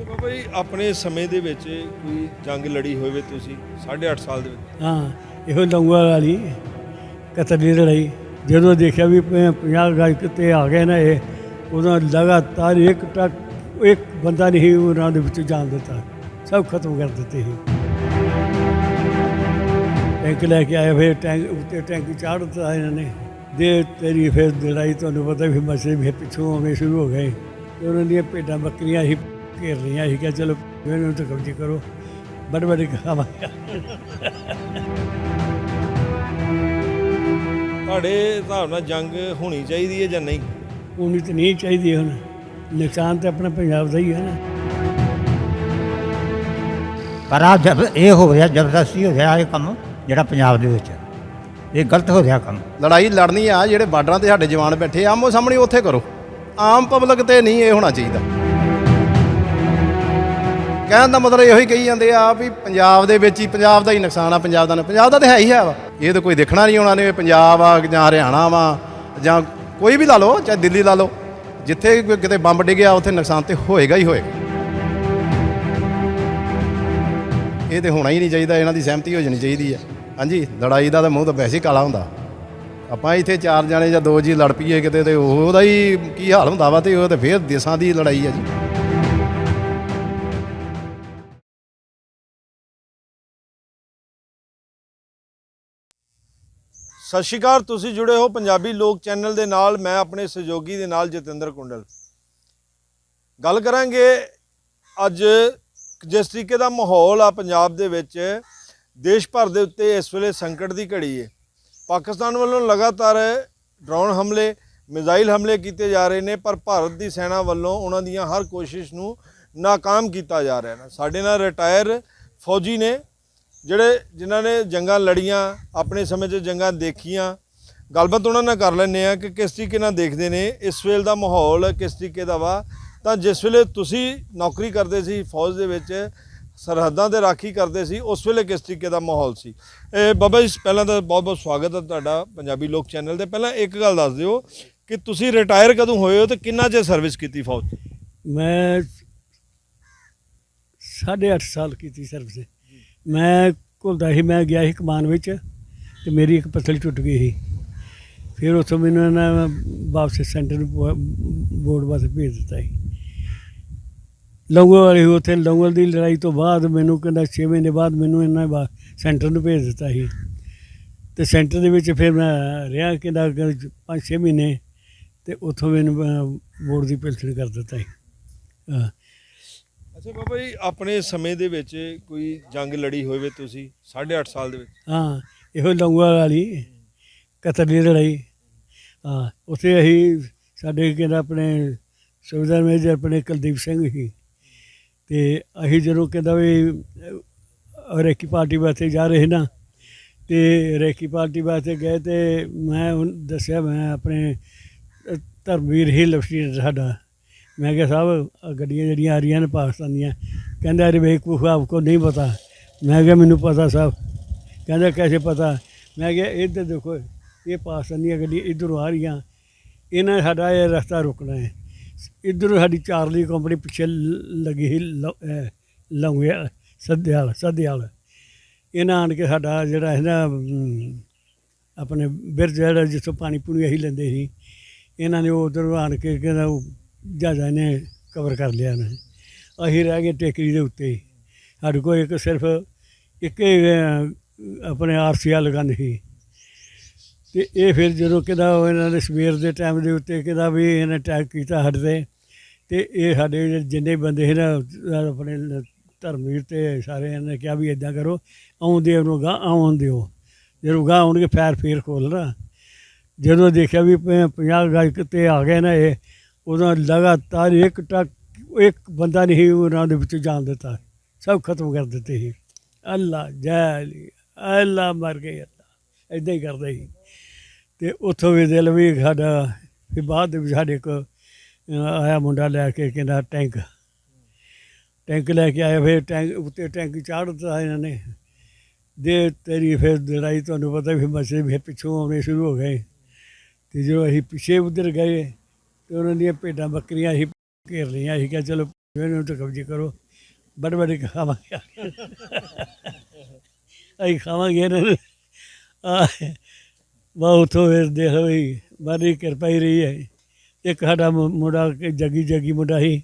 ਅੱਛਾ ਬਾਬਾ ਜੀ, ਆਪਣੇ ਸਮੇਂ ਦੇ ਵਿੱਚ ਕੋਈ ਜੰਗ ਲੜੀ ਹੋਵੇ ਤੁਸੀਂ? 8.5 ਸਾਲ ਦੇ ਵਿੱਚ। ਹਾਂ, ਇਹੋ ਲੰਗੂਆ ਵਾਲੀ, ਕਤਲ ਦੀ ਲੜਾਈ। ਜਦੋਂ ਦੇਖਿਆ ਵੀ ਪ- ਪੰਜਾਹ ਗਾਇ ਕਿਤੇ ਆ ਗਏ ਨਾ ਇਹ, ਉਦੋਂ ਲਗਾਤਾਰ ਇੱਕ ਟੱਕ, ਇੱਕ ਬੰਦਾ ਨਹੀਂ ਉਹਨਾਂ ਦੇ ਵਿੱਚ ਜਾਣ ਦਿੱਤਾ। ਸਭ ਖਤਮ ਕਰ ਦਿੱਤੇ ਸੀ। ਟੈਂਕ ਲੈ ਕੇ ਆਏ, ਫਿਰ ਟੈਂਕ ਉੱਤੇ ਟੈਂਕ ਚਾੜ ਦਿੱਤਾ ਇਹਨਾਂ ਨੇ। ਦੇ ਤੇਰੀ ਫਿਰ ਲੜਾਈ, ਤੁਹਾਨੂੰ ਪਤਾ ਵੀ ਮਸੇ ਵੀ ਪਿੱਛੋਂ ਆਉਣੇ ਸ਼ੁਰੂ ਹੋ ਗਏ। ਉਹਨਾਂ ਦੀਆਂ ਭੇਡਾਂ ਬੱਕਰੀਆਂ ਹੀ ਘੇਰ ਲਈਆਂ ਸੀ ਕਿ ਚਲੋ ਇਹਨਾਂ ਨੂੰ ਕਬਜ਼ੇ ਕਰੋ। ਬੜ ਬੜ ਖਾਵਾਂਗੇ ਤੁਹਾਡੇ ਹਿਸਾਬ ਨਾਲ ਜੰਗ ਹੋਣੀ ਚਾਹੀਦੀ ਹੈ ਜਾਂ ਨਹੀਂ? ਹੋਣੀ ਤਾਂ ਨਹੀਂ ਚਾਹੀਦੀ ਹੁਣ। ਨੁਕਸਾਨ ਤਾਂ ਆਪਣਾ ਪੰਜਾਬ ਦਾ ਹੀ ਹੈ ਨਾ। ਪਰ ਆ ਜਬ ਇਹ ਹੋ ਰਿਹਾ ਜ਼ਬਰਦਸਤੀ ਹੋ ਰਿਹਾ ਇਹ ਕੰਮ ਜਿਹੜਾ ਪੰਜਾਬ ਦੇ ਵਿੱਚ। ਹੈ। ਇਹ ਗਲਤ ਹੋ ਰਿਹਾ ਕੰਮ। ਲੜਾਈ ਲੜਨੀ ਆ ਜਿਹੜੇ ਬਾਰਡਰਾਂ ਤੇ ਸਾਡੇ ਜਵਾਨ ਬੈਠੇ ਆ, ਆਮੋ ਸਾਹਮਣੇ ਉੱਥੇ ਕਰੋ। ਆਮ ਪਬਲਿਕ ਤੇ ਨਹੀਂ ਇਹ ਹੋਣਾ ਚਾਹੀਦਾ। ਕਹਿਣ ਦਾ ਮਤਲਬ ਇਹੋ ਹੀ ਕਹੀ ਜਾਂਦੇ ਆ ਵੀ ਪੰਜਾਬ ਦੇ ਵਿੱਚ ਹੀ, ਪੰਜਾਬ ਦਾ ਹੀ ਨੁਕਸਾਨ ਆ, ਪੰਜਾਬ ਦਾ ਪੰਜਾਬ ਦਾ ਤਾਂ ਹੈ ਹੀ ਹੈ ਵਾ। ਇਹ ਤਾਂ ਕੋਈ ਦੇਖਣਾ ਨਹੀਂ ਉਹਨਾਂ ਨੇ ਪੰਜਾਬ ਆ ਜਾਂ ਹਰਿਆਣਾ ਵਾ ਜਾਂ ਕੋਈ ਵੀ ਲਾ ਲਓ, ਚਾਹੇ ਦਿੱਲੀ ਲਾ ਲਓ। ਜਿੱਥੇ ਕੋਈ ਕਿਤੇ ਬੰਬ ਡਿੱਗਿਆ, ਉੱਥੇ ਨੁਕਸਾਨ ਤੇ ਹੋਏਗਾ ਹੀ ਹੋਏਗਾ। ਇਹ ਤੇ ਹੋਣਾ ਹੀ ਨਹੀਂ ਚਾਹੀਦਾ, ਇਹਨਾਂ ਦੀ ਸਹਿਮਤੀ ਹੋ ਜਾਣੀ ਚਾਹੀਦੀ ਆ। ਹਾਂਜੀ, ਲੜਾਈ ਦਾ ਤਾਂ ਮੂੰਹ ਤਾਂ ਵੈਸੇ ਹੀ ਕਾਲਾ ਹੁੰਦਾ। ਆਪਾਂ ਇੱਥੇ ਚਾਰ ਜਾਣੇ ਜਾਂ ਦੋ ਜੀ ਲੜ ਪਈਏ ਕਿਤੇ ਤੇ ਉਹਦਾ ਹੀ ਕੀ ਹਾਲ ਹੁੰਦਾ ਵਾ ਤੇ ਉਹ ਤੇ ਫੇਰ ਦੇਸਾਂ ਦੀ ਲੜਾਈ ਆ ਜੀ। ਸਤਿ ਸ਼੍ਰੀ ਅਕਾਲ, ਤੁਸੀਂ ਜੁੜੇ ਹੋ ਪੰਜਾਬੀ ਲੋਕ ਚੈਨਲ ਦੇ ਨਾਲ, ਮੈਂ ਆਪਣੇ ਸਹਿਯੋਗੀ ਦੇ ਨਾਲ ਜਤਿੰਦਰ ਕੁੰਡਲ। ਗੱਲ ਕਰਾਂਗੇ ਅੱਜ ਜਿਸ ਤਰੀਕੇ ਦਾ ਮਾਹੌਲ ਆ ਪੰਜਾਬ ਦੇ ਵਿੱਚ, ਦੇਸ਼ ਭਰ ਦੇ ਉੱਤੇ ਇਸ ਵੇਲੇ ਸੰਕਟ ਦੀ ਘੜੀ ਹੈ ਪਾਕਿਸਤਾਨ ਵੱਲੋਂ ਲਗਾਤਾਰ ਡਰੋਨ ਹਮਲੇ, ਮਿਜ਼ਾਈਲ ਹਮਲੇ ਕੀਤੇ ਜਾ ਰਹੇ ਨੇ, ਪਰ ਭਾਰਤ ਦੀ ਸੈਨਾ ਵੱਲੋਂ ਉਹਨਾਂ ਦੀਆਂ ਹਰ ਕੋਸ਼ਿਸ਼ ਨੂੰ ਨਾਕਾਮ ਕੀਤਾ ਜਾ ਰਿਹਾ ਹੈ। ਸਾਡੇ ਨਾਲ ਰਿਟਾਇਰ ਫੌਜੀ ਨੇ ਜਿਹੜੇ ਜਿਨ੍ਹਾਂ ਨੇ ਜੰਗਾਂ ਲੜੀਆਂ, ਆਪਣੇ ਸਮੇਂ 'ਚ ਜੰਗਾਂ ਦੇਖੀਆਂ, ਗੱਲਬਾਤ ਉਹਨਾਂ ਨਾਲ ਕਰ ਲੈਂਦੇ ਆ ਕਿ ਕਿਸ ਤਰੀਕੇ ਨਾਲ ਦੇਖਦੇ ਨੇ, ਇਸ ਵੇਲੇ ਦਾ ਮਾਹੌਲ ਕਿਸ ਤਰੀਕੇ ਦਾ ਵਾ। ਤਾਂ ਜਿਸ ਵੇਲੇ ਤੁਸੀਂ ਨੌਕਰੀ ਕਰਦੇ ਸੀ ਫੌਜ ਦੇ ਵਿੱਚ, ਸਰਹੱਦਾਂ ਤੇ ਰਾਖੀ ਕਰਦੇ ਸੀ, ਉਸ ਵੇਲੇ ਕਿਸ ਤਰੀਕੇ ਦਾ ਮਾਹੌਲ ਸੀ? ਇਹ ਬਾਬਾ ਜੀ, ਪਹਿਲਾਂ ਤਾਂ ਬਹੁਤ ਬਹੁਤ ਸਵਾਗਤ ਹੈ ਤੁਹਾਡਾ ਪੰਜਾਬੀ ਲੋਕ ਚੈਨਲ ਤੇ। ਪਹਿਲਾਂ ਇੱਕ ਗੱਲ ਦੱਸ ਦਿਓ ਕਿ ਤੁਸੀਂ ਰਿਟਾਇਰ ਕਦੋਂ ਹੋਏ ਹੋ ਤੇ ਕਿੰਨਾ ਚਿਰ ਸਰਵਿਸ ਕੀਤੀ ਫੌਜ ਮੈਂ ਸਾਢੇ ਅੱਠ ਸਾਲ ਕੀਤੀ ਸਰਵਿਸ। ਮੈਂ ਘੁਲਦਾ ਸੀ, ਮੈਂ ਗਿਆ ਸੀ ਕਮਾਨ ਵਿੱਚ ਤੇ ਮੇਰੀ ਇੱਕ ਪਸਲੀ ਟੁੱਟ ਗਈ ਸੀ। ਫਿਰ ਉੱਥੋਂ ਮੈਨੂੰ ਇਹਨਾਂ ਵਾਪਸ ਸੈਂਟਰ ਨੂੰ ਬੋਰਡ ਵਾਸਤੇ ਭੇਜ ਦਿੱਤਾ ਸੀ। ਲੰਗੋ ਵਾਲੀ ਉੱਥੇ ਲੰਗੋਲ ਦੀ ਲੜਾਈ ਤੋਂ ਬਾਅਦ ਮੈਨੂੰ ਕਹਿੰਦਾ 6 ਮਹੀਨੇ ਬਾਅਦ ਮੈਨੂੰ ਇਹਨਾਂ ਬਾ ਸੈਂਟਰ ਨੂੰ ਭੇਜ ਦਿੱਤਾ ਸੀ। ਤੇ ਸੈਂਟਰ ਦੇ ਵਿੱਚ ਫਿਰ ਮੈਂ ਰਿਹਾ, ਕਹਿੰਦਾ 5-6 ਮਹੀਨੇ ਤੇ ਉੱਥੋਂ ਮੈਨੂੰ ਬੋਰਡ ਦੀ ਪੈਨਸ਼ਨ ਕਰ ਦਿੱਤਾ ਸੀ। ਹਾਂ। ਅੱਛਾ ਬਾਬਾ ਜੀ, ਆਪਣੇ ਸਮੇਂ ਦੇ ਵਿੱਚ ਕੋਈ ਜੰਗ ਲੜੀ ਹੋਵੇ ਤੁਸੀਂ 8.5 ਸਾਲ ਦੇ ਵਿੱਚ? ਹਾਂ, ਇਹੋ ਲੰਗੂਆ ਵਾਲੀ, ਕਤਲ ਦੀ ਲੜਾਈ। ਹਾਂ, ਉੱਥੇ ਅਸੀਂ, ਸਾਡੇ ਕਹਿੰਦਾ ਆਪਣੇ ਸੁਬੇਦਾਰ ਮੇਜਰ, ਆਪਣੇ ਕੁਲਦੀਪ ਸਿੰਘ ਸੀ। ਤੇ ਅਸੀਂ ਜਦੋਂ ਕਹਿੰਦਾ ਵੀ ਰੈਕੀ ਪਾਰਟੀ ਵਾਸਤੇ ਜਾ ਰਹੇ ਨਾ, ਤੇ ਰੈਕੀ ਪਾਰਟੀ ਵਾਸਤੇ ਗਏ ਤੇ ਮੈਂ ਉਹਨੂੰ ਦੱਸਿਆ, ਮੈਂ ਆਪਣੇ ਧਰਮਵੀਰ ਹੀ ਲਫਸੀ ਸਾਡਾ। ਮੈਂ ਕਿਹਾ ਸਾਹਿਬ ਗੱਡੀਆਂ ਜਿਹੜੀਆਂ ਆ ਰਹੀਆਂ ਨੇ ਪਾਕਿਸਤਾਨ ਦੀਆਂ। ਕਹਿੰਦਾ, ਅਰੇ ਬੇਵਕੂਫ ਆਪਕੋ ਨਹੀਂ ਪਤਾ। ਮੈਂ ਕਿਹਾ, ਮੈਨੂੰ ਪਤਾ ਸਾਹਿਬ ਕਹਿੰਦਾ, ਕੈਸੇ ਪਤਾ? ਮੈਂ ਕਿਹਾ, ਇੱਧਰ ਦੇਖੋ, ਇਹ ਪਾਕਿਸਤਾਨ ਦੀਆਂ ਗੱਡੀਆਂ ਇੱਧਰੋਂ ਆ ਰਹੀਆਂ। ਇਹਨਾਂ ਨੇ ਸਾਡਾ ਇਹ ਰਸਤਾ ਰੁਕਣਾ ਹੈ। ਇੱਧਰੋਂ ਸਾਡੀ ਚਾਰਲੀ ਕੰਪਨੀ ਪਿੱਛੇ ਲ- ਲੱਗੀ ਸੀ ਲੰਗਿਆ ਸੱਦਿਆਲ ਸੱਦਿਆਲ ਇਹਨਾਂ ਆਣ ਕੇ ਸਾਡਾ ਜਿਹੜਾ ਹੈ ਨਾ ਆਪਣੇ ਬਿਰਜ ਜਿਹੜਾ ਜਿੱਥੋਂ ਪਾਣੀ ਪੂਣੀ ਅਸੀਂ ਲੈਂਦੇ ਸੀ, ਇਹਨਾਂ ਨੇ ਉਧਰ ਆਣ ਕੇ ਕਹਿੰਦਾ ਉਹ ਜਹਾਜ਼ਾਂ ਨੇ ਕਵਰ ਕਰ ਲਿਆ ਨਾ ਅਸੀਂ ਰਹਿ ਗਏ ਟੇਕਰੀ ਦੇ ਉੱਤੇ। ਹੀ। ਸਾਡੇ ਕੋਲ ਇੱਕ ਸਿਰਫ ਇੱਕ ਹੀ, ਅਹ, ਆਪਣੇ ਆਰਸੀਆ ਲਗਾਉਂਦੇ ਸੀ। ਤੇ ਇਹ ਫਿਰ ਜਦੋਂ ਕਿਦਾ ਇਹਨਾਂ ਨੇ ਸਵੇਰ ਦੇ ਟਾਈਮ ਦੇ ਉੱਤੇ ਕਿਦਾ ਵੀ ਇਹਨੇ ਅਟੈਕ ਕੀਤਾ ਸਾਡੇ ਤੇ ਤੇ ਇਹ ਸਾਡੇ ਜਿਹੜੇ ਜਿੰਨੇ ਬੰਦੇ ਸੀ ਨਾ ਅਹ ਆਪਣੇ ਲ- ਧਰਮਵੀਰ ਤੇ ਸਾਰੇ ਇਹਨਾਂ ਨੇ ਕਿਹਾ ਵੀ ਇਦਾਂ ਕਰੋ ਆਉਂਦੇ ਉਹਨੂੰ ਗਾਂ ਆਉਣ ਦਿਓ। ਜਦੋਂ ਗਾਂ ਆਉਣਗੇ ਫੈਰ ਫੇਰ ਖੋਲਣਾ। ਜਦੋਂ ਦੇਖਿਆ ਵੀ 50 ਗਜ 'ਤੇ ਆ ਗਏ ਨਾ ਇਹ ਉਦੋਂ ਲਗਾਤਾਰ ਇੱਕ ਟੱਕ, ਇੱਕ ਬੰਦਾ ਨਹੀਂ ਉਹਨਾਂ ਦੇ ਵਿੱਚ ਜਾਣ ਦਿੱਤਾ। ਸਭ ਖਤਮ ਕਰ ਦਿੱਤੇ ਸੀ। ਅੱਲਾ, ਜੈ ਅਲੀ, ਅੱਲਾ ਮਰ ਗਏ ਅੱਲਾ। ਇਦਾਂ ਹੀ ਕਰਦੇ ਸੀ। ਤੇ ਉੱਥੋਂ ਵੀ ਦਿਲ ਵੀ ਸਾਡਾ ਫਿਰ ਬਾਅਦ ਦੇ ਵਿੱਚ ਸਾਡੇ ਇੱਕ ਆਇਆ ਮੁੰਡਾ ਲੈ ਕੇ ਕਹਿੰਦਾ ਟੈਂਕ। ਟੈਂਕ ਲੈ ਕੇ ਆਇਆ, ਫਿਰ ਟੈਂਕ ਉੱਤੇ ਟੈਂਕ ਚਾੜ ਦਿੱਤਾ ਇਹਨਾਂ ਨੇ। ਦੇ ਤੇਰੀ ਫਿਰ ਲੜਾਈ ਤੁਹਾਨੂੰ ਪਤਾ ਵੀ ਮਸੇ ਵੀ ਪਿੱਛੋਂ ਆਉਣੇ ਸ਼ੁਰੂ ਹੋ ਗਏ। ਤੇ ਜਦੋਂ ਅਸੀਂ ਪਿੱਛੇ ਉਧਰ ਗਏ ਤੇ ਉਹਨਾਂ ਦੀਆਂ ਭੇਡਾਂ ਬੱਕਰੀਆਂ ਅਸੀਂ ਘੇਰ ਲਈਆਂ। ਅਸੀਂ ਕਿਹਾ, ਚਲੋ ਇਹਨੂੰ ਤਾਂ ਕਬਜ਼ੇ ਕਰੋ। ਬੜੇ ਬੜੇ ਖਾਵਾਂਗੇ ਅਸੀਂ ਖਾਵਾਂਗੇ ਇਹਨਾਂ ਨੂੰ। ਬਹੁਤ ਉਥੋਂ ਦੇਖ ਵੀ ਬਾਰੀ ਕਿਰਪਾ ਹੀ ਰਹੀ ਹੈ। ਇੱਕ ਸਾਡਾ ਮੁੰਡਾ ਜੱਗੀ ਜੱਗੀ ਮੁੰਡਾ ਸੀ।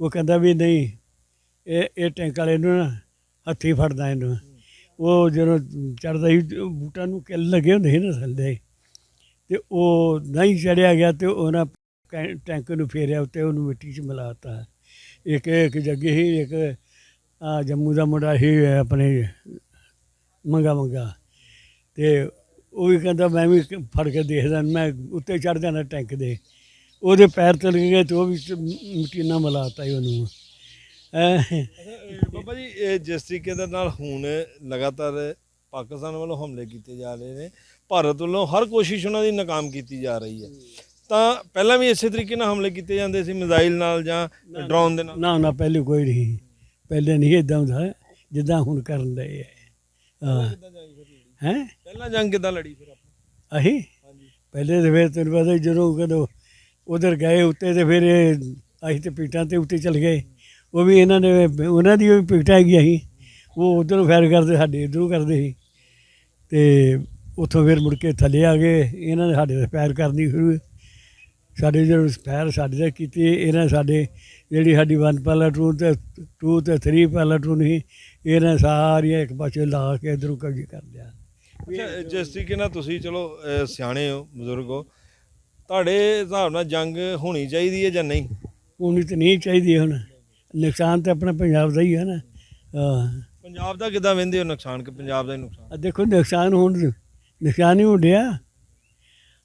ਉਹ ਕਹਿੰਦਾ ਵੀ ਨਹੀਂ, ਇਹ ਇਹ ਟੈਂਕ ਵਾਲੇ ਨੂੰ ਨਾ ਹੱਥੀ ਫੜਦਾ ਇਹਨੂੰ। ਉਹ ਜਦੋਂ ਚੜਦਾ ਸੀ ਤੇ ਬੂਟਾਂ ਨੂੰ ਕਿੱਲ ਲੱਗੇ ਹੁੰਦੇ ਸੀ ਨਾ ਥੱਲੇ। ਤੇ ਉਹ ਨਹੀਂ ਚੜਿਆ ਗਿਆ ਤੇ ਉਹਨਾਂ ਕੈ- ਟੈਂਕ ਨੂੰ ਫੇਰਿਆ ਉੱਤੇ, ਉਹਨੂੰ ਮਿੱਟੀ 'ਚ ਮਿਲਾਤਾ। ਇੱਕ ਇੱਕ ਜੱਗੀ ਹੀ ਇੱਕ, ਆ ਜੰਮੂ ਦਾ ਮੁੰਡਾ ਹੀ ਆਪਣੇ ਮੰਗਾ ਮੰਗਾ। ਤੇ ਉਹ ਵੀ ਕਹਿੰਦਾ, ਮੈਂ ਵੀ ਫੜ ਕੇ ਦੇਖਦਾ, ਮੈਂ ਉੱਤੇ ਚੜ ਜਾਣਾ ਟੈਂਕ ਦੇ। ਉਹਦੇ ਪੈਰ ਤਲ ਗਏ ਤੇ ਉਹ ਵੀ ਚ- ਮਿੱਟੀ ਨਾਲ ਮਿਲਾਤਾ ਸੀ ਉਹਨੂੰ। ਬਾਬਾ ਜੀ, ਇਹ ਜਿਸ ਤਰੀਕੇ ਦੇ ਨਾਲ ਹੁਣ ਲਗਾਤਾਰ ਪਾਕਿਸਤਾਨ ਵੱਲੋਂ ਹਮਲੇ ਕੀਤੇ ਜਾ ਰਹੇ ਨੇ, ਭਾਰਤ ਵੱਲੋਂ ਹਰ ਕੋਸ਼ਿਸ਼ ਉਹਨਾਂ ਦੀ ਨਾਕਾਮ ਕੀਤੀ ਜਾ ਰਹੀ ਹੈ। ਤਾਂ ਪਹਿਲਾਂ ਵੀ ਇਸੇ ਤਰੀਕੇ ਨਾਲ ਹਮਲੇ ਕੀਤੇ ਜਾਂਦੇ ਸੀ ਮਿਜ਼ਾਈਲ ਨਾਲ ਜਾਂ ਡਰੋਨ ਦੇ ਨਾਲ? ਨਾ ਨਾ ਪਹਿਲੇ ਕੋਈ ਨਹੀਂ ਪਹਿਲੇ ਨਹੀਂ ਇਦਾਂ ਹੁੰਦਾ ਜਿੱਦਾਂ ਹੁਣ ਕਰਨ ਦੇ ਹਾਂ। ਹੈ? ਪਹਿਲਾਂ ਜੰਗ ਕਿੱਦਾਂ ਲੜੀ ਫਿਰ ਆਪਾਂ? ਅਹੀਂ? ਪਹਿਲੇ ਤੇ ਫਿਰ ਤੈਨੂੰ ਪਤਾ ਜਦੋਂ ਕਦੋਂ ਉਧਰ ਗਏ ਉੱਤੇ ਤੇ ਫਿਰ ਇਹ ਅਸੀਂ ਤੇ ਪੀਟਾਂ ਤੇ ਉੱਤੇ ਚਲ ਗਏ। ਉਹ ਵੀ ਇਹਨਾਂ ਨੇ ਉਹਨਾਂ ਦੀ ਵੀ ਪੀਟਾਂ ਹੈਗੀਆਂ ਸੀ। ਉਹ ਉਧਰੋਂ ਫੈਰ ਕਰਦੇ ਸਾਡੇ ਇਧਰੋਂ ਕਰਦੇ ਸੀ। ਤੇ ਉੱਥੋਂ ਫਿਰ ਮੁੜ ਕੇ ਥੱਲੇ ਆ ਗਏ। ਇਹਨਾਂ ਨੇ ਸਾਡੇ ਤੇ ਫੈਰ ਕਰਨੀ ਸ਼ੁਰੂ ਸਾਡੇ ਜਦੋਂ ਫੈਰ ਸਾਡੇ ਤੇ ਕੀਤੀ ਇਹਨਾਂ ਸਾਡੇ ਜਿਹੜੀ ਸਾਡੀ ਵਨ ਟੂ ਤੇ 2 ਤੇ 3 ਟੂ ਨਹੀਂ ਇਹਨਾਂ ਸਾਰੀਆਂ ਇੱਕ ਪਾਸੇ ਲਾ ਕੇ ਇਧਰੋਂ ਕਬਜ਼ੇ ਕਰ ਲਿਆ। ਅੱਛਾ ਜਿਸ ਤਰੀਕੇ ਨਾਲ ਤੁਸੀਂ ਚਲੋ ਸਿਆਣੇ ਹੋ ਬਜ਼ੁਰਗ ਹੋ ਤੁਹਾਡੇ ਹਿਸਾਬ ਨਾਲ ਜੰਗ ਹੋਣੀ ਚਾਹੀਦੀ ਹੈ ਜਾਂ ਨਹੀਂ? ਹੋਣੀ ਤਾਂ ਨਹੀਂ ਚਾਹੀਦੀ ਹੁਣ। ਨੁਕਸਾਨ ਤਾਂ ਆਪਣਾ ਪੰਜਾਬ ਦਾ ਹੀ ਹੈ ਨਾ। ਹਾਂ ਪੰਜਾਬ ਦਾ ਕਿੱਦਾਂ ਵਹਿੰਦੇ ਹੋ ਨੁਕਸਾਨ ਕਿ ਪੰਜਾਬ ਦਾ ਹੀ ਨੁਕਸਾਨ? ਦੇਖੋ ਨੁਕਸਾਨ ਹੁਣ ਨੁਕਸਾਨ ਹੀ ਹੁੰਦਿਆ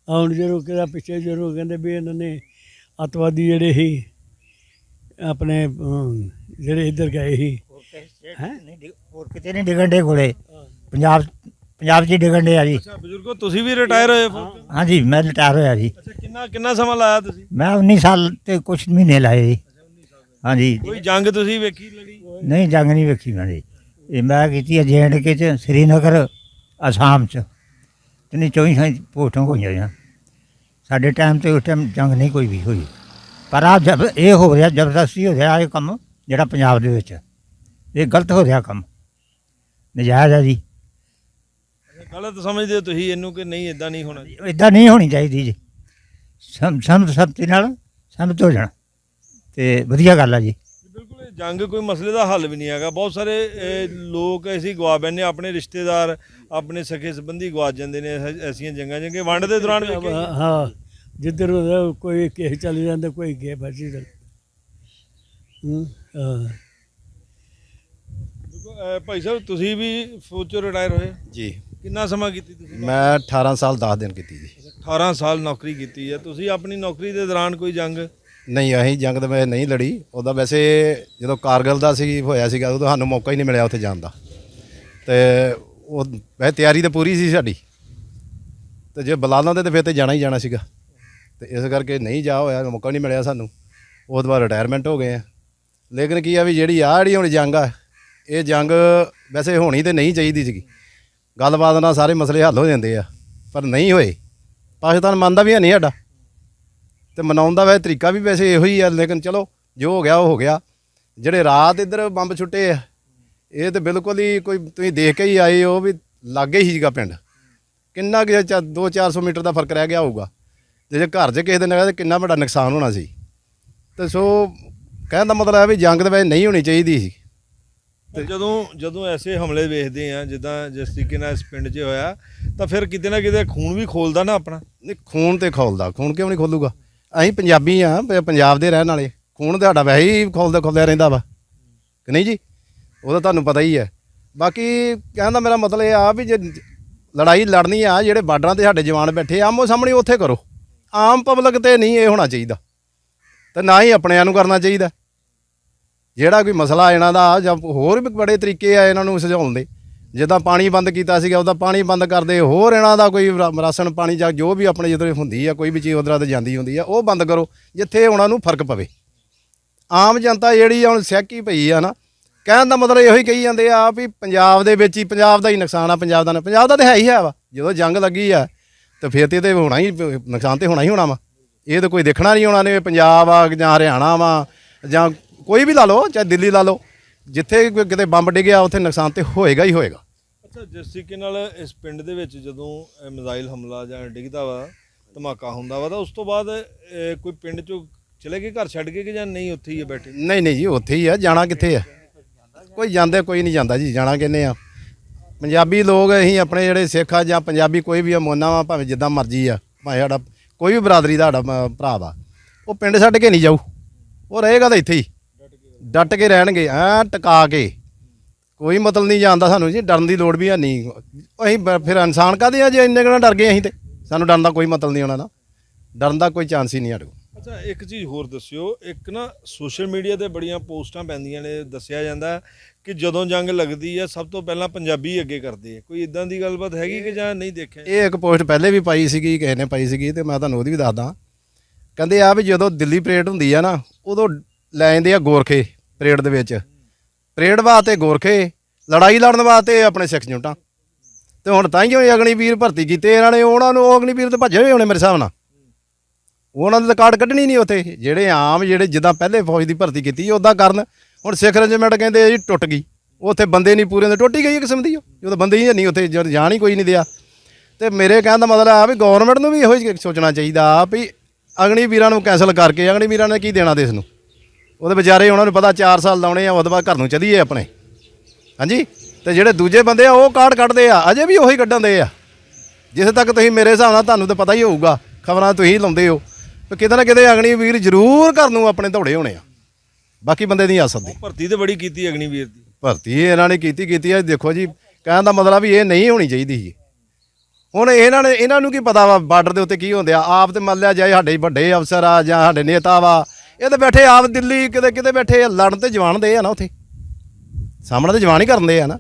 ਹੁਣ ਜਦੋਂ ਕਿਹਦਾ ਪਿੱਛੇ ਜਦੋਂ ਕਹਿੰਦੇ ਵੀ ਇਹਨਾਂ ਨੇ ਅੱਤਵਾਦੀ ਜਿਹੜੇ ਸੀ ਆਪਣੇ ਜਿਹੜੇ ਇੱਧਰ ਗਏ ਸੀ। ਹੈਂ? ਹੋਰ ਕਿਤੇ ਨਹੀਂ ਡਿਗਣ ਦੇ ਕੋਲੇ। ਪੰਜਾਬ ਪੰਜਾਬ 'ਚ ਦੇ ਆ ਜੀ। ਅੱਛਾ ਬਜ਼ੁਰਗੋ ਤੁਸੀਂ ਵੀ ਰਿਟਾਇਰ ਹੋਏ? ਹਾਂਜੀ ਮੈਂ ਰਿਟਾਇਰ ਹੋਇਆ ਜੀ। ਅੱਛਾ ਕਿੰਨਾ ਕਿੰਨਾ ਸਮਾਂ ਲਾਇਆ ਤੁਸੀਂ? ਮੈਂ 19 ਸਾਲ ਤੇ ਕੁਝ ਮਹੀਨੇ ਲਾਏ ਜੀ। ਹਾਂਜੀ ਕੋਈ ਜੰਗ ਤੁਸੀਂ ਵੇਖੀ ਲੜੀ? ਨਹੀਂ ਜੰਗ ਨਹੀਂ ਵੇਖੀ ਮੈਂ ਜੀ। ਇਹ ਮੈਂ ਕੀਤੀ ਹੈ ਜੈਂਡ ਚ ਸ੍ਰੀਨਗਰ ਅਸਾਮ ਚ। ਤਿੰਨੇ ਚੌਵੀ ਸਾਂ ਪੋਸਟਾਂ ਹੋਈਆਂ ਜਾਂ ਸਾਡੇ ਟਾਈਮ ਤੇ ਉਸ ਟਾਈਮ ਜੰਗ ਨਹੀਂ ਕੋਈ ਵੀ ਹੋਈ। ਪਰ ਆ ਜਬ ਇਹ ਹੋ ਰਿਹਾ ਜ਼ਬਰਦਸਤੀ ਹੋ ਰਿਹਾ ਇਹ ਕੰਮ ਜਿਹੜਾ ਪੰਜਾਬ ਦੇ ਵਿੱਚ। ਇਹ ਗਲਤ ਹੋ ਰਿਹਾ ਕੰਮ। ਨਜਾਇਜ਼ ਹੈ ਜੀ। ਗਲਤ ਸਮਝਦੇ ਹੋ ਤੁਸੀਂ ਇਹਨੂੰ ਕਿ ਨਹੀਂ ਇਦਾਂ ਨਹੀਂ ਹੋਣਾ ਇਦਾਂ ਨਹੀਂ ਹੋਣੀ ਚਾਹੀਦੀ ਜੀ। ਸਮ ਸਮ ਸਬਤੀ ਨਾਲ ਸਹਿਮਤ ਹੋ ਜਾਣਾ। ਤੇ ਵਧੀਆ ਗੱਲ ਆ ਜੀ। ਜੰਗ ਕੋਈ ਮਸਲੇ ਦਾ ਹੱਲ ਵੀ ਨਹੀਂ ਹੈਗਾ। ਬਹੁਤ ਸਾਰੇ ਲੋਕ ਐਸੀ ਗਵਾ ਬੈਠੇ ਨੇ ਆਪਣੇ ਰਿਸ਼ਤੇਦਾਰ ਆਪਣੇ ਸਕੇ ਸੰਬੰਧੀ ਗਵਾ ਜਾਂਦੇ ਨੇ ਐਸ- ਐਸੀਆਂ ਜੰਗਾਂ ਜਿਵੇਂ ਕਿ ਵੰਡ ਦੇ ਦੌਰਾਨ ਜੀ। ਹਾਂ ਜਿੱਧਰ ਕੋਈ ਕਿਸੇ ਚਲੇ ਜਾਂਦਾ ਕੋਈ ਗੇ ਬਚੀ ਦਾ ਹੂੰ ਭਾਈ ਸਾਹਿਬ ਤੁਸੀਂ ਵੀ ਫੌਜ ਚੋਂ ਰਿਟਾਇਰ ਹੋਏ? ਜੀ। ਕਿੰਨਾ ਸਮਾਂ ਕੀਤੀ ਤੁਸੀਂ? ਮੈਂ 18 ਸਾਲ 10 ਦਿਨ ਕੀਤੀ ਜੀ। 18 ਸਾਲ ਨੌਕਰੀ ਕੀਤੀ ਹੈ। ਤੁਸੀਂ ਆਪਣੀ ਨੌਕਰੀ ਦੇ ਦੌਰਾਨ ਕੋਈ ਜੰਗ ਨਹੀਂ, ਅਸੀਂ ਜੰਗ ਦੇ ਵਿੱਚ ਨਹੀਂ ਲੜੀ। ਉਹਦਾ ਵੈਸੇ ਜਦੋਂ ਕਾਰਗਲ ਦਾ ਸੀ, ਹੋਇਆ ਸੀਗਾ, ਉਦੋਂ ਸਾਨੂੰ ਮੌਕਾ ਹੀ ਨਹੀਂ ਮਿਲਿਆ ਉੱਥੇ ਜਾਣ ਦਾ। ਤੇ ਉਹ, ਵੈਸੇ ਤਿਆਰੀ ਤਾਂ ਪੂਰੀ ਸੀ ਸਾਡੀ। ਤੇ ਜੇ ਬੁਲਾ ਦੇ ਤੇ ਫਿਰ ਤੇ ਜਾਣਾ ਹੀ ਜਾਣਾ ਸੀਗਾ। ਤੇ ਇਸ ਕਰਕੇ ਨਹੀਂ ਜਾ ਹੋਇਆ, ਮੌਕਾ ਨਹੀਂ ਮਿਲਿਆ ਸਾਨੂੰ। ਉਹ ਤੋਂ ਬਾਅਦ ਰਿਟਾਇਰਮੈਂਟ ਹੋ ਗਏ ਆ। ਲੇਕਿਨ ਕੀ ਆ ਵੀ ਜਿਹੜੀ ਆ ਜਿਹੜੀ ਹੁਣ ਜੰਗ ਆ, ਇਹ ਜੰਗ ਵੈਸੇ ਹੋਣੀ ਤੇ ਨਹੀਂ ਚਾਹੀਦੀ ਸੀਗੀ। ਗੱਲਬਾਤ ਨਾਲ ਸਾਰੇ ਮਸਲੇ ਹੱਲ ਹੋ ਜਾਂਦੇ ਆ, ਪਰ ਨਹੀਂ ਹੋਏ। ਪਾਕਿਸਤਾਨ ਮੰਨਦਾ ਵੀ ਹੈ ਨਹੀਂ ਸਾਡਾ। ਤੇ ਮਨਾਉਣ ਦਾ ਵੈਸੇ ਤਰੀਕਾ ਵੀ ਵੈਸੇ ਇਹੋ ਹੀ ਆ ਲੇਕਿਨ ਚਲੋ ਜੋ ਹੋ ਗਿਆ ਉਹ ਹੋ ਗਿਆ। ਜਿਹੜੇ ਰਾਤ ਇੱਧਰ ਬੰਬ ਛੁੱਟੇ ਆ ਇਹ ਤੇ ਬਿਲਕੁਲ ਹੀ ਕੋਈ ਤੁਸੀਂ ਦੇਖ ਕੇ ਹੀ ਆਏ ਹੋ ਵੀ ਲਾਗੇ ਹੀ ਸੀਗਾ ਪਿੰਡ। ਕਿੰਨਾ ਕਿ 2-400 ਮੀਟਰ ਦਾ ਫ਼ਰਕ ਰਹਿ ਗਿਆ ਹੋਊਗਾ। ਤੇ ਜੇ ਘਰ 'ਚ ਕਿਸੇ ਦੇ ਨਾਲ ਤੇ ਕਿੰਨਾ ਵੱਡਾ ਨੁਕਸਾਨ ਹੋਣਾ ਸੀ। ਤੇ ਸੋ ਕਹਿਣ ਦਾ ਮਤਲਬ ਹੈ ਵੀ ਜੰਗ ਦੇ ਵਿੱਚ ਨਹੀਂ ਹੋਣੀ ਚਾਹੀਦੀ ਸੀ। ਜਦੋਂ ਜਦੋਂ ਐਸੇ ਹਮਲੇ ਵੇਖਦੇ ਆ ਜਿੱਦਾਂ ਜਿਸ ਤਰੀਕੇ ਨਾਲ ਇਸ ਪਿੰਡ 'ਚ ਹੋਇਆ ਤਾਂ ਫਿਰ ਕਿਤੇ ਨਾ ਕਿਤੇ ਖੂਨ ਵੀ ਖੋਲਦਾ ਨਾ ਆਪਣਾ। ਨਹੀਂ ਖੂਨ ਤੇ ਖੋਲਦਾ। ਖੂਨ ਕਿਉਂ ਨਹੀਂ ਖੋਲੂਗਾ? ਅਸੀਂ ਪੰਜਾਬੀ ਆ ਪੰਜਾਬ ਦੇ ਰਹਿਣ ਵਾਲੇ। ਖੂਨ ਤੁਹਾਡਾ ਵੈਸੇ ਹੀ ਖੁੱਲਦਾ ਖੋਲਦਾ ਰਹਿੰਦਾ ਵਾ। ਕਿ ਨਹੀਂ ਜੀ? ਉਹ ਤਾਂ ਤੁਹਾਨੂੰ ਪਤਾ ਹੀ ਹੈ ਬਾਕੀ ਕਹਿਣ ਦਾ ਮੇਰਾ ਮਤਲਬ ਇਹ ਆ ਵੀ ਜੇ ਲੜਾਈ ਲੜਨੀ ਆ ਜਿਹੜੇ ਬਾਰਡਰਾਂ ਤੇ ਸਾਡੇ ਜਵਾਨ ਬੈਠੇ ਆ, ਆਮੋ ਸਾਹਮਣੇ ਉੱਥੇ ਕਰੋ। ਆਮ ਪਬਲਿਕ ਤੇ ਨਹੀਂ ਇਹ ਹੋਣਾ ਚਾਹੀਦਾ। ਤੇ ਨਾ ਹੀ ਆਪਣਿਆਂ ਨੂੰ ਕਰਨਾ ਚਾਹੀਦਾ। ਜਿਹੜਾ ਕੋਈ ਮਸਲਾ ਇਹਨਾਂ ਦਾ ਜਾਂ ਹੋਰ ਵੀ ਬੜੇ ਤਰੀਕੇ ਆ ਇਹਨਾਂ ਨੂੰ ਸੁਝਾਉਣ ਦੇ। ਜਿੱਦਾਂ ਪਾਣੀ ਬੰਦ ਕੀਤਾ ਸੀਗਾ, ਉਹਦਾ ਪਾਣੀ ਬੰਦ ਕਰਦੇ ਹੋਰ ਇਹਨਾਂ ਦਾ ਕੋਈ ਰਾ- ਰਾਸ਼ਨ ਪਾਣੀ ਜਾਂ ਜੋ ਵੀ ਆਪਣੇ ਜਦੋਂ ਹੁੰਦੀ ਆ, ਕੋਈ ਵੀ ਚੀਜ਼ ਉਧਰਾਂ ਤੇ ਜਾਂਦੀ ਹੁੰਦੀ ਆ, ਉਹ ਬੰਦ ਕਰੋ, ਜਿੱਥੇ ਉਹਨਾਂ ਨੂੰ ਫ਼ਰਕ ਪਵੇ। ਆਮ ਜਨਤਾ ਜਿਹੜੀ ਆ, ਹੁਣ ਸਹਿਕੀ ਪਈ ਆ ਨਾ, ਕਹਿਣ ਦਾ ਮਤਲਬ ਇਹੋ ਹੀ ਕਹੀ ਜਾਂਦੇ ਆ ਵੀ ਪੰਜਾਬ ਦੇ ਵਿੱਚ ਹੀ, ਪੰਜਾਬ ਦਾ ਹੀ ਨੁਕਸਾਨ ਆ, ਪੰਜਾਬ ਦਾ ਪੰਜਾਬ ਦਾ ਤਾਂ ਹੈ ਹੀ ਹੈ ਵਾ, ਜਦੋਂ ਜੰਗ ਲੱਗੀ ਆ, ਤੇ ਫਿਰ ਤੇ ਤੇ ਹੋਣਾ ਹੀ, ਨੁਕਸਾਨ ਤੇ ਹੋਣਾ ਹੀ ਹੋਣਾ ਵਾ। ਇਹ ਤਾਂ ਕੋਈ ਦੇਖਣਾ ਨਹੀਂ ਉਹਨਾਂ ਨੇ ਪੰਜਾਬ ਆ ਜਾਂ ਹਰਿਆਣਾ ਵਾ ਜਾਂ ਕੋਈ ਵੀ ਲਾ ਲਓ, ਚਾਹੇ ਦਿੱਲੀ ਲਾ ਲਓ। ਜਿੱਥੇ ਕੋਈ ਕਿਤੇ ਬੰਬ ਡਿੱਗਿਆ ਉੱਥੇ ਨੁਕਸਾਨ ਤੇ ਹੋਏਗਾ ਹੀ ਹੋਏਗਾ। ਅੱਛਾ ਜਿਸ ਤਰੀਕੇ ਨਾਲ ਇਸ ਪਿੰਡ ਦੇ ਵਿੱਚ ਜਦੋਂ ਮਿਜ਼ਾਈਲ ਹਮਲਾ ਜਾਂ ਡਿੱਗਦਾ ਵਾ ਧਮਾਕਾ ਹੁੰਦਾ ਵਾ ਤਾਂ ਉਸ ਤੋਂ ਬਾਅਦ ਕੋਈ ਪਿੰਡ ਚੋਂ ਚਲੇ ਗਏ ਘਰ ਛੱਡ ਕੇ ਕਿ ਜਾਂ ਨਹੀਂ ਉੱਥੇ ਹੀ ਆ ਬੈਠੇ? ਨਹੀਂ ਨਹੀਂ ਜੀ ਉੱਥੇ ਹੀ ਆ ਜਾਣਾ ਕਿੱਥੇ ਆ? ਕੋਈ ਜਾਂਦੇ ਕੋਈ ਨਹੀਂ ਜਾਂਦਾ ਜੀ ਜਾਣਾ ਕਿੰਨੇ ਆ? ਪੰਜਾਬੀ ਲੋਕ ਅਸੀਂ ਆਪਣੇ ਜਿਹੜੇ ਸਿੱਖ ਆ ਜਾਂ ਪੰਜਾਬੀ ਕੋਈ ਵੀ ਆ ਮੋਨਾ ਵਾ ਭਾਵੇਂ ਜਿੱਦਾਂ ਮਰਜ਼ੀ ਆ ਭਾਵੇਂ ਸਾਡਾ ਕੋਈ ਵੀ ਬਰਾਦਰੀ ਦਾ ਸਾਡਾ ਮ- ਭਰਾ ਵਾ ਉਹ ਪਿੰਡ ਛੱਡ ਕੇ ਨਹੀਂ ਜਾਊ। ਉਹ ਰਹੇਗਾ ਤਾਂ ਇੱਥੇ ਹੀ। ਡਟ ਕੇ ਰਹਿਣਗੇ ਐ ਟਕਾ ਕੇ। ਕੋਈ ਮਤਲਬ ਨਹੀਂ ਜਾਂਦਾ ਸਾਨੂੰ ਜੀ ਡਰਨ ਦੀ ਲੋੜ ਵੀ ਹੈ ਨਹੀਂ। ਅਸੀਂ ਬ- ਫਿਰ ਇਨਸਾਨ ਕਾਹਦੇ ਆ ਜੇ ਇੰਨੇ ਕਿਹਨਾਂ ਡਰ ਗਏ ਅਸੀਂ ਤੇ? ਸਾਨੂੰ ਡਰਨ ਦਾ ਕੋਈ ਮਤਲਬ ਨਹੀਂ ਉਹਨਾਂ ਦਾ। ਡਰਨ ਦਾ ਕੋਈ ਚਾਂਸ ਹੀ ਨਹੀਂ ਸਾਡੇ ਕੋਲ। ਅੱਛਾ ਇੱਕ ਚੀਜ਼ ਹੋਰ ਦੱਸਿਓ ਇੱਕ ਨਾ ਸੋਸ਼ਲ ਮੀਡੀਆ ਤੇ ਬੜੀਆਂ ਪੋਸਟਾਂ ਪੈਂਦੀਆਂ ਨੇ ਦੱਸਿਆ ਜਾਂਦਾ ਕਿ ਜਦੋਂ ਜੰਗ ਲੱਗਦੀ ਹੈ ਸਭ ਤੋਂ ਪਹਿਲਾਂ ਪੰਜਾਬੀ ਅੱਗੇ ਕਰਦੇ ਆ। ਕੋਈ ਇਦਾਂ ਦੀ ਗੱਲਬਾਤ ਹੈਗੀ ਕਿ ਜਾਂ ਨਹੀਂ ਦੇਖਿਆ? ਇਹ ਇੱਕ ਪੋਸਟ ਪਹਿਲੇ ਵੀ ਪਾਈ ਸੀਗੀ ਕਿਸੇ ਨੇ ਪਾਈ ਸੀਗੀ ਤੇ ਮੈਂ ਤੁਹਾਨੂੰ ਉਹਦੀ ਵੀ ਦੱਸਦਾ। ਕਹਿੰਦੇ ਆ ਵੀ ਜਦੋਂ ਦਿੱਲੀ ਪਰੇਡ ਹੁੰਦੀ ਆ ਨਾ ਉਦੋਂ ਲੈ ਜਾਂਦੇ ਆ ਗੋਰਖੇ ਪਰੇਡ ਦੇ ਵਿੱਚ। ਪਰੇਡ ਵਾਸਤੇ ਗੋਰਖੇ, ਲੜਾਈ ਲੜਨ ਵਾਸਤੇ ਆਪਣੇ ਸਿੱਖ ਜੁੰਟਾਂ। ਤੇ ਹੁਣ ਤਾਂ ਹੀ ਉਹ ਅਗਨੀਵੀਰ ਭਰਤੀ ਕੀਤੇ ਇਹਨਾਂ ਨੇ, ਉਹਨਾਂ ਨੂੰ ਉਹ ਅਗਨੀਵੀਰ ਤੇ ਭੱਜੇ ਹੋਏ ਹੋਣੇ ਮੇਰੇ ਹਿਸਾਬ ਨਾਲ। ਉਹਨਾਂ ਦੇ ਤਾਂ ਕਾਰਡ ਕੱਢਣੀ ਨਹੀਂ ਉੱਥੇ। ਜਿਹੜੇ ਆਮ, ਜਿਹੜੇ ਜਿੱਦਾਂ ਪਹਿਲੇ ਫੌਜ ਦੀ ਭਰਤੀ ਕੀਤੀ ਉਦਾਂ ਕਰਨ। ਹੁਣ ਸਿੱਖ ਰੈਜੀਮੈਂਟ ਕਹਿੰਦੇ ਜੀ ਟੁੱਟ ਗਈ। ਉੱਥੇ ਬੰਦੇ ਨਹੀਂ ਪੂਰੇ ਦੇ ਟੁੱਟ ਹੀ ਗਈ ਕਿਸਮ ਦੀ ਉਹ। ਜਦੋਂ ਬੰਦੇ ਹੀ ਨਹੀਂ ਉੱਥੇ, ਜਦ ਜਾਣ ਹੀ ਕੋਈ ਨਹੀਂ ਦਿਆ। ਤੇ ਮੇਰੇ ਕਹਿਣ ਦਾ ਮਤਲਬ ਆ ਵੀ ਗਵਰਨਮੈਂਟ ਨੂੰ ਵੀ ਇਹੋ ਹੀ ਸੋਚਣਾ ਚਾਹੀਦਾ ਵੀ ਅਗਨੀ ਵੀਰਾਂ ਨੂੰ ਕੈਨਸਲ ਕਰਕੇ ਅਗਨੀ ਵੀਰਾਂ ਨੇ ਕੀ ਦੇਣਾ ਦੇਸ਼ ਨੂੰ? ਉਹਦੇ ਵਿਚਾਰੇ ਉਹਨਾਂ ਨੂੰ ਪਤਾ 4 ਸਾਲ ਲਾਉਣੇ ਆ ਉਹਦੇ ਬਾਅਦ ਘਰ ਨੂੰ ਚਲੀਏ ਆਪਣੇ। ਹਾਂਜੀ? ਤੇ ਜਿਹੜੇ ਦੂਜੇ ਬੰਦੇ ਆ ਉਹ ਕਾਰਡ ਕੱਢਦੇ ਆ। ਅਜੇ ਵੀ ਉਹੀ ਕੱਢਣ ਦੇ ਆ। ਜਿੱਥੇ ਤੱਕ ਤੁਸੀਂ ਮੇਰੇ ਹਿਸਾਬ ਨਾਲ ਤੁਹਾਨੂੰ ਤਾਂ ਪਤਾ ਹੀ ਹੋਊਗਾ ਖਬਰਾਂ ਤੁਸੀਂ ਲਾਉਂਦੇ ਹੋ। ਤੇ ਕਿਤੇ ਨਾ ਕਿਤੇ ਅਗਨੀ ਵੀਰ ਜ਼ਰੂਰ ਘਰ ਨੂੰ ਆਪਣੇ ਦੌੜੇ ਹੋਣੇ ਆ। ਬਾਕੀ ਬੰਦੇ ਨਹੀਂ ਆ ਸਕਦੇ ਭਰਤੀ ਤੇ ਬੜੀ ਕੀਤੀ ਅਗਨੀਵੀਰ ਦੀ। ਭਰਤੀ ਇਹਨਾਂ ਨੇ ਕੀਤੀ ਕੀਤੀ ਹੈ ਦੇਖੋ ਜੀ ਕਹਿਣ ਦਾ ਮਤਲਬ ਵੀ ਇਹ ਨਹੀਂ ਹੋਣੀ ਚਾਹੀਦੀ ਸੀ ਹੁਣ ਇਹਨਾਂ ਨੇ ਇਹਨਾਂ ਨੂੰ ਕੀ ਪਤਾ ਵਾ ਬਾਰਡਰ ਦੇ ਉੱਤੇ ਕੀ ਹੁੰਦੇ ਆ। ਆਪ ਤੇ ਮੰਨ ਲਿਆ ਜਾਏ ਸਾਡੇ ਵੱਡੇ ਅਫਸਰ ਆ ਜਾਂ ਸਾਡੇ ਨੇਤਾ ਵਾ। ਇਹ ਤਾਂ ਬੈਠੇ ਆਪ ਦਿੱਲੀ ਕਿਤੇ ਕਿਤੇ ਬੈਠੇ ਆ, ਲੜਨ ਤੇ ਜਵਾਨ ਦੇ ਆ ਨਾ ਉੱਥੇ। ਸਾਹਮਣੇ ਤੇ ਜਵਾਨ ਹੀ ਕਰਨ ਦੇ ਆ ਨਾ।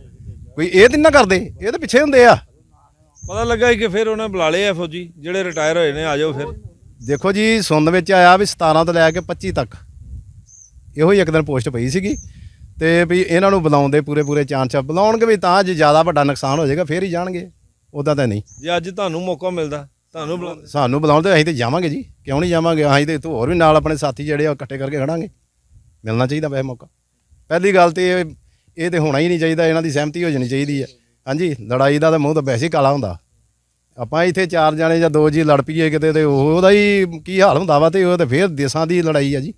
ਕੋਈ ਇਹ ਤੇ ਨਾ ਕਰਦੇ ਇਹ ਤਾਂ ਪਿੱਛੇ ਹੁੰਦੇ ਆ। ਪਤਾ ਲੱਗਾ ਸੀ ਕਿ ਫਿਰ ਉਹਨਾਂ ਬੁਲਾ ਲਏ ਆ ਫੌਜੀ ਜਿਹੜੇ ਰਿਟਾਇਰ ਹੋਏ ਨੇ ਆ ਜਾਓ ਫਿਰ। ਦੇਖੋ ਜੀ ਸੁਣਨ ਵਿੱਚ ਆਇਆ ਵੀ 17 ਤੋਂ ਲੈ ਕੇ 25 ਤੱਕ। ਇਹੋ ਹੀ ਇੱਕ ਦਿਨ ਪੋਸਟ ਪਈ ਸੀਗੀ ਤੇ ਵੀ ਇਹਨਾਂ ਨੂੰ ਬੁਲਾਉਂਦੇ ਪੂਰੇ ਪੂਰੇ ਚਾਂਸ ਬੁਲਾਉਣਗੇ ਵੀ ਤਾਂ ਜੇ ਜ਼ਿਆਦਾ ਵੱਡਾ ਨੁਕਸਾਨ ਹੋ ਜਾਏਗਾ ਫੇਰ ਹੀ ਜਾਣਗੇ। ਉਦਾਂ ਤਾਂ ਨਹੀਂ। ਜੇ ਅੱਜ ਤੁਹਾਨੂੰ ਮੌਕਾ ਮਿਲਦਾ ਤੁਹਾਨੂੰ ਬੁਲਾ ਸਾਨੂੰ ਬੁਲਾਉਣ ਤੇ ਅਸੀਂ ਤੇ ਜਾਵਾਂਗੇ ਜੀ। ਕਿਉਂ ਨਹੀਂ ਜਾਵਾਂਗੇ? ਅਸੀਂ ਤੇ ਇੱਥੋਂ ਹੋਰ ਵੀ ਨਾਲ ਆਪਣੇ ਸਾਥੀ ਜਿਹੜੇ ਆ ਇਕੱਠੇ ਕਰਕੇ ਖੜਾਂਗੇ। ਮਿਲਣਾ ਚਾਹੀਦਾ ਵੈਸੇ ਮੌਕਾ। ਪਹਿਲੀ ਗੱਲ ਤੇ ਇਹ ਇਹ ਤੇ ਹੋਣਾ ਹੀ ਨਹੀਂ ਚਾਹੀਦਾ। ਇਹਨਾਂ ਦੀ ਸਹਿਮਤੀ ਹੋ ਜਾਣੀ ਚਾਹੀਦੀ ਹੈ। ਹਾਂਜੀ ਲੜਾਈ ਦਾ ਤਾਂ ਮੂੰਹ ਤਾਂ ਵੈਸੇ ਕਾਲਾ ਹੁੰਦਾ। ਆਪਾਂ ਇੱਥੇ ਚਾਰ ਜਾਣੇ ਜਾਂ ਦੋ ਜੀ ਲੜ ਪਈਏ ਕਿਤੇ ਤੇ ਉਹ- ਉਹਦਾ ਹੀ ਕੀ ਹਾਲ ਹੁੰਦਾ ਵਾ ਤੇ ਉਹ ਤੇ ਫੇਰ ਦੇਸਾਂ ਦੀ ਲੜਾਈ ਆ ਜੀ।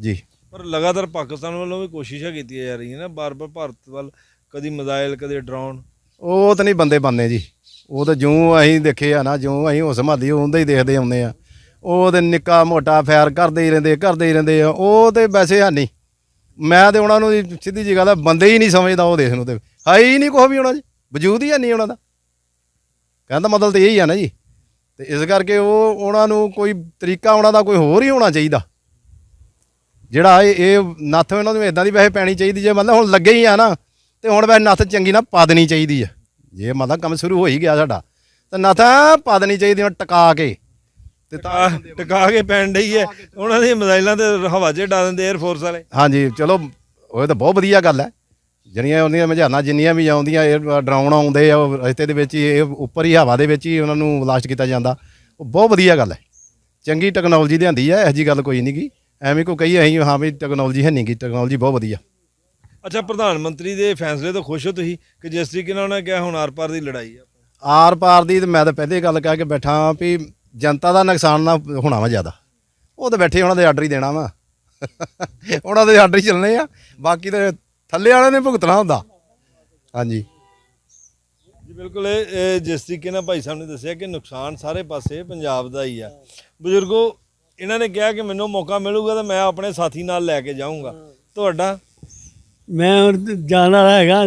ਜੀ। ਪਰ ਲਗਾਤਾਰ ਪਾਕਿਸਤਾਨ ਵੱਲੋਂ ਵੀ ਕੋਸ਼ਿਸ਼ਾਂ ਕੀਤੀਆਂ ਜਾ ਰਹੀਆਂ ਨੇ। ਬਾਰ-ਬਾਰ ਭਾਰਤ ਵੱਲ ਕਦੀ ਮਿਜ਼ਾਈਲ ਕਦੇ ਡਰੋਨ। ਉਹ ਤਾਂ ਨਹੀਂ ਬੰਦੇ ਬੰਨੇ ਜੀ। ਉਹ ਤਾਂ ਜਿਉਂ ਅਸੀਂ ਦੇਖੇ ਆ ਨਾ, ਜਿਉਂ ਅਸੀਂ ਉਸ ਮਾਦੀ ਉਹਦਾ ਹੀ ਦੇਖਦੇ ਆਉਂਦੇ ਆ। ਉਹ ਤੇ ਨਿੱਕਾ ਮੋਟਾ ਫੈਰ ਕਰਦੇ ਹੀ ਰਹਿੰਦੇ ਕਰਦੇ ਹੀ ਰਹਿੰਦੇ ਆ। ਉਹ ਤੇ ਵੈਸੇ ਹੈ ਨਹੀਂ। ਮੈਂ ਤੇ ਉਹਨਾਂ ਨੂੰ ਸਿੱਧੀ ਜੀ ਗੱਲ ਆ, ਬੰਦੇ ਹੀ ਨਹੀਂ ਸਮਝਦਾ ਉਹ ਦੇਸ਼ ਨੂੰ ਤੇ। ਹੈ ਹੀ ਨਹੀਂ ਕੁਛ ਵੀ ਉਹਨਾਂ ਜੀ ਵਜੂਦ ਹੀ ਹੈ ਨਹੀਂ ਉਹਨਾਂ ਦਾ। ਕਹਿੰਦਾ ਮਤਲਬ ਤੇ ਇਹੀ ਆ ਨਾ ਜੀ। ਤੇ ਇਸ ਕਰਕੇ ਉਹ ਉਹਨਾਂ ਨੂੰ ਕੋਈ ਤਰੀਕਾ ਉਹਨਾਂ ਦਾ ਕੋਈ ਹੋਰ ਹੀ ਹੋਣਾ ਚਾਹੀਦਾ। ਜਿਹੜਾ ਇਹ ਇਹ ਨੱਥ ਇਹਨਾਂ ਨੂੰ ਇਦਾਂ ਦੀ ਵੈਸੇ ਪੈਣੀ ਚਾਹੀਦੀ ਜੇ, ਮਤਲਬ ਹੁਣ ਲੱਗੇ ਹੀ ਆ ਨਾ, ਤੇ ਹੁਣ ਵੈਸੇ ਨੱਥ ਚੰਗੀ ਨਾ ਪਾ ਦੇਣੀ ਚਾਹੀਦੀ ਆ। ਜੇ ਮਤਲਬ ਕੰਮ ਸ਼ੁਰੂ ਹੋ ਹੀ ਗਿਆ ਸਾਡਾ ਤਾਂ ਨੱਥ ਪਾ ਦੇਣੀ ਚਾਹੀਦੀ ਹੁਣ ਟਕਾ ਕੇ। ਤੇ ਤਾਂ ਟਿਕਾ ਕੇ ਪੈਣ ਡਈ ਹੈ। ਉਹਨਾਂ ਦੀ ਮਿਜ਼ਾਈਲਾਂ ਤੇ ਹਵਾ 'ਚ ਡਾ ਦਿੰਦੇ 에ਅਰ ਫੋਰਸ ਵਾਲੇ। ਹਾਂਜੀ ਚਲੋ ਉਹ ਤਾਂ ਬਹੁਤ ਵਧੀਆ ਗੱਲ ਹੈ। ਜਿਹੜੀਆਂ ਉਹਦੀਆਂ ਮਝਾਨਾ ਜਿੰਨੀਆਂ ਵੀ ਆਉਂਦੀਆਂ ਇਹ ਡਰਾਉਣ ਆਉਂਦੇ ਆ ਰਸਤੇ ਦੇ ਵਿੱਚ ਹੀ ਇਹ ਉੱਪਰ ਹੀ ਹਵਾ ਦੇ ਵਿੱਚ ਹੀ ਉਹਨਾਂ ਨੂੰ ਬਲਾਸਟ ਕੀਤਾ ਜਾਂਦਾ। ਉਹ ਬਹੁਤ ਵਧੀਆ ਗੱਲ ਹੈ। ਚੰਗੀ ਟੈਕਨੋਲੋਜੀ ਲਿਆਂਦੀ ਹੈ ਇਹੋ ਜੀ ਗੱਲ ਕੋਈ ਨਹੀਂ ਗੀ। ਐਵੇਂ ਕੋ ਕਹੀਏ ਅਸੀਂ ਹਾਂ ਵੀ ਟੈਕਨੋਲੋਜੀ ਹੈ ਨਹੀਂ ਗੀ ਟੈਕਨੋਲੋਜੀ ਬਹੁਤ ਵਧੀਆ। ਅੱਛਾ ਪ੍ਰਧਾਨ ਮੰਤਰੀ ਦੇ ਫੈਸਲੇ ਤੋਂ ਖੁਸ਼ ਹੋ ਤੁਸੀਂ ਕਿ ਜਿਸ ਤਰੀਕੇ ਨਾਲ ਉਹਨੇ ਕਿਹਾ ਹੁਣ ਆਰ-ਪਾਰ ਦੀ ਲੜਾਈ ਆ? ਆਰ ਪਾਰ ਦੀ ਤੇ ਮੈਂ ਤਾਂ ਪਹਿਲੇ ਗੱਲ ਕਹਿ ਕੇ ਬੈਠਾ ਵਾਂ ਵੀ ਜਨਤਾ ਦਾ ਨੁਕਸਾਨ ਨਾ ਹੋਣਾ ਵਾ ਜ਼ਿਆਦਾ। ਉਹ ਤਾਂ ਬੈਠੇ ਉਹਨਾਂ ਦੇ ਆਰਡਰ ਹੀ ਦੇਣਾ ਵਾ। ਉਹਨਾਂ ਦੇ ਆਰਡਰ ਹੀ ਚੱਲਣੇ ਆ। ਬਾਕੀ ਤੇ ਥੱਲੇ ਵਾਲਿਆਂ ਨੇ ਭੁਗਤਣਾ ਹੁੰਦਾ। ਹਾਂਜੀ। ਜੀ ਬਿਲਕੁਲ ਇਹ ਇਹ ਜਿਸ ਤਰੀਕੇ ਨਾਲ ਭਾਈ ਸਾਹਿਬ ਨੇ ਦੱਸਿਆ ਕਿ ਨੁਕਸਾਨ ਸਾਰੇ ਪਾਸੇ ਪੰਜਾਬ ਦਾ ਹੀ ਆ। ਬਜ਼ੁਰਗੋ ਇਹਨਾਂ ਨੇ ਕਿਹਾ ਕਿ ਮੈਨੂੰ ਮੌਕਾ ਮਿਲੂਗਾ ਤਾਂ ਮੈਂ ਆਪਣੇ ਸਾਥੀ ਨਾਲ ਲੈ ਕੇ ਜਾਊਂਗਾ। ਤੁਹਾਡਾ ਮੈਂ ਹੁਣ ਜਾਣ ਵਾਲਾ ਹੈਗਾ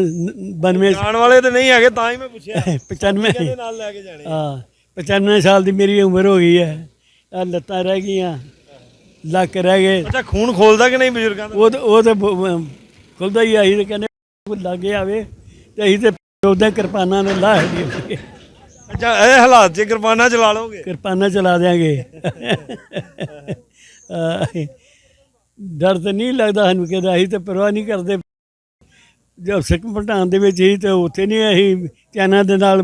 92 ਜਾਣ ਵਾਲੇ ਤੇ ਨਹੀਂ ਹੈਗੇ ਤਾਂ ਹੀ ਮੈਂ ਪੁੱਛਿਆ। 95 ਕਿਹਦੇ ਨਾਲ ਲੈ ਕੇ ਜਾਣੇ ਹਾਂ 95 ਸਾਲ ਦੀ ਮੇਰੀ ਉਮਰ ਹੋ ਗਈ ਹੈ। ਆ ਲੱਤਾਂ ਰਹਿ ਗਈਆਂ ਲੱਕ ਰਹਿ ਗਏ। ਅੱਛਾ ਖੂਨ ਖੋਲਦਾ ਕਿ ਨਹੀਂ ਬਜ਼ੁਰਗਾਂ ਦਾ? ਉਹ ਤਾਂ- ਉਹ ਤੇ ਖੁੱਲਦਾ ਹੀ ਆਈ ਤੇ ਕਹਿੰਦੇ ਕੋਈ ਲਾਗੇ ਆਵੇ ਤੇ ਅਸੀਂ ਤੇ ਉਹਦਾ ਕਿਰਪਾਨਾਂ ਨੇ ਲਾਹ ਦੀ ਅੱਛਾ ਇਹ ਹਾਲਾਤ 'ਚ ਕਿਰਪਾਨਾਂ ਚਲਾ ਲਓਗੇ। ਕਿਰਪਾਨਾਂ ਚਲਾ ਦਿਆਂਗੇ। ਡਰ ਤਾਂ ਨਹੀਂ ਲੱਗਦਾ ਸਾਨੂੰ ਕਿਹਦਾ ਅਸੀਂ ਤਾਂ ਪਰਵਾਹ ਨਹੀਂ ਕਰਦੇ। ਜਦ ਸਿੱਖ ਭਟਾਨ ਦੇ ਵਿੱਚ ਹੀ ਤੇ ਉੱਥੇ ਨਹੀਂ ਅਸੀਂ ਧਿਆਨਾਂ ਦੇ ਨਾਲ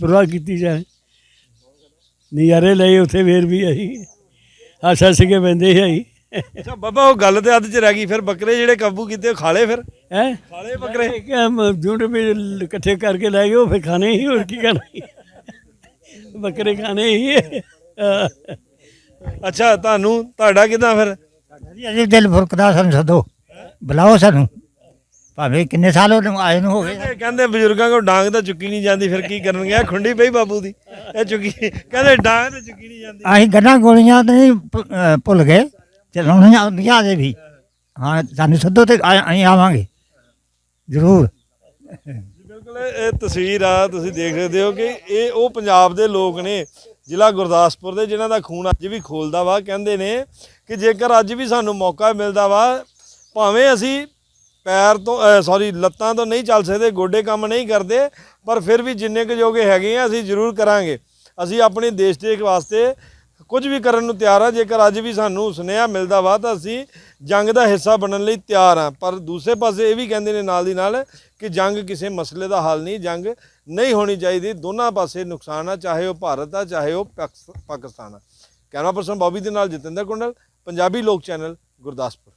ਪਰਵਾਹ ਕੀਤੀ ਜਾਏ। ਨਜ਼ਾਰੇ ਲਏ ਉੱਥੇ ਫੇਰ ਵੀ ਅਸੀਂ ਹੱਸ ਹੱਸ ਕੇ ਬੰਦੇ ਸੀ ਅਸੀਂ। ਅੱਛਾ ਬਾਬਾ ਉਹ ਗੱਲ ਤੇ ਅੱਧ ਚ ਰਹਿ ਗਈ ਫਿਰ ਬੱਕਰੇ ਜਿਹੜੇ ਕਾਬੂ ਕੀਤੇ ਉਹ ਖਾਲੇ ਫਿਰ? ਹੈ? ਖਾਲੇ ਬੱਕਰੇ? ਜੁੰਡ ਵੀ ਇਕੱਠੇ ਕਰਕੇ ਲੈ ਗਏ ਉਹ ਫਿਰ ਖਾਣੇ ਹੀ ਹੋਰ ਕੀ ਕਰਨਾ। ਬੱਕਰੇ ਖਾਣੇ ਹੀ ਅੱਛਾ ਤੁਹਾਨੂੰ ਤੁਹਾਡਾ ਕਿਦਾਂ ਫਿਰ? ਜੀ ਅਜੇ ਦਿਲ ਫੁਰਕਦਾ ਸਾਨੂੰ ਸਦੋ। ਬੁਲਾਓ ਸਾਨੂੰ। ਭਾਵੇਂ ਕਿੰਨੇ ਸਾਲ ਉਹਨੂੰ ਆਏ ਨੂੰ ਹੋ ਗਏ ਕਹਿੰਦੇ- ਕਹਿੰਦੇ ਬਜ਼ੁਰਗਾਂ ਕੋਲ ਡਾਂਗ ਤਾਂ ਚੁੱਕੀ ਨਹੀਂ ਜਾਂਦੀ ਫਿਰ ਕੀ ਕਰਨਗੇ? ਇਹ ਖੁੰਡੀ ਪਈ ਬਾਬੂ ਦੀ। ਇਹ ਚੁੱਕੀ ਕਹਿੰਦੇ ਡਾਂਗ ਤਾਂ ਚੁੱਕੀ ਨਹੀਂ ਜਾਂਦੀ। ਅਸੀਂ ਗੱਲਾਂ ਗੋਲੀਆਂ ਤੇ ਨਹੀਂ ਭੁ- ਅਹ ਭੁੱਲ ਗਏ ਚਲਾਉਣੀਆਂ ਆਉਂਦੀਆਂ ਅਜੇ ਵੀ। ਹਾਂ ਸਾਨੂੰ ਸੱਦੋ ਤੇ ਆ- ਅਸੀਂ ਆਵਾਂਗੇ। ਜ਼ਰੂਰ। ਬਿਲਕੁਲ ਇਹ ਇਹ ਤਸਵੀਰ ਆ ਤੁਸੀਂ ਦੇਖ ਸਕਦੇ ਹੋ ਕਿ ਇਹ ਉਹ ਪੰਜਾਬ ਦੇ ਲੋਕ ਨੇ ਜ਼ਿਲ੍ਹਾ ਗੁਰਦਾਸਪੁਰ ਦੇ ਜਿਨ੍ਹਾਂ ਦਾ ਖੂਨ ਅੱਜ ਵੀ ਖੋਲਦਾ ਵਾ। ਕਹਿੰਦੇ ਨੇ ਕਿ ਜੇਕਰ ਅੱਜ ਵੀ ਸਾਨੂੰ ਮੌਕਾ ਮਿਲਦਾ ਵਾ ਭਾਵੇਂ ਅਸੀਂ ਪੈਰ ਤੋਂ ਸੌਰੀ ਲੱਤਾਂ ਤੋਂ ਨਹੀਂ ਚੱਲ ਸਕਦੇ, ਗੋਡੇ ਕੰਮ ਨਹੀਂ ਕਰਦੇ, ਪਰ ਫਿਰ ਵੀ ਜਿੰਨੇ ਕੁ ਜੋਗੇ ਹੈਗੇ ਆ, ਅਸੀਂ ਜ਼ਰੂਰ ਕਰਾਂਗੇ। ਅਸੀਂ ਆਪਣੇ ਦੇਸ਼ ਦੇ ਵਾਸਤੇ ਕੁਝ ਵੀ ਕਰਨ ਨੂੰ ਤਿਆਰ ਆ, ਜੇਕਰ ਅੱਜ ਵੀ ਸਾਨੂੰ ਸੁਨੇਹਾ ਮਿਲਦਾ ਵਾ, ਤਾਂ ਅਸੀਂ ਜੰਗ ਦਾ ਹਿੱਸਾ ਬਣਨ ਲਈ ਤਿਆਰ ਆ। ਪਰ ਦੂਸਰੇ ਪਾਸੇ ਇਹ ਵੀ ਕਹਿੰਦੇ ਨੇ ਨਾਲ ਦੀ ਨਾਲ ਕਿ ਜੰਗ ਕਿਸੇ ਮਸਲੇ ਦਾ ਹੱਲ ਨਹੀਂ, ਜੰਗ ਨਹੀਂ ਹੋਣੀ ਚਾਹੀਦੀ। ਦੋਨਾਂ ਪਾਸੇ ਨੁਕਸਾਨ ਆ, ਚਾਹੇ ਉਹ ਭਾਰਤ ਆ, ਚਾਹੇ ਉਹ ਪਾਕਿਸ- ਪਾਕਿਸਤਾਨ ਆ। ਕੈਮਰਾ ਪਰਸਨ ਬੌਬੀ ਦੇ ਨਾਲ ਜਤਿੰਦਰ ਕੁੰਡਲ, ਪੰਜਾਬੀ ਲੋਕ ਚੈਨਲ, ਗੁਰਦਾਸਪੁਰ।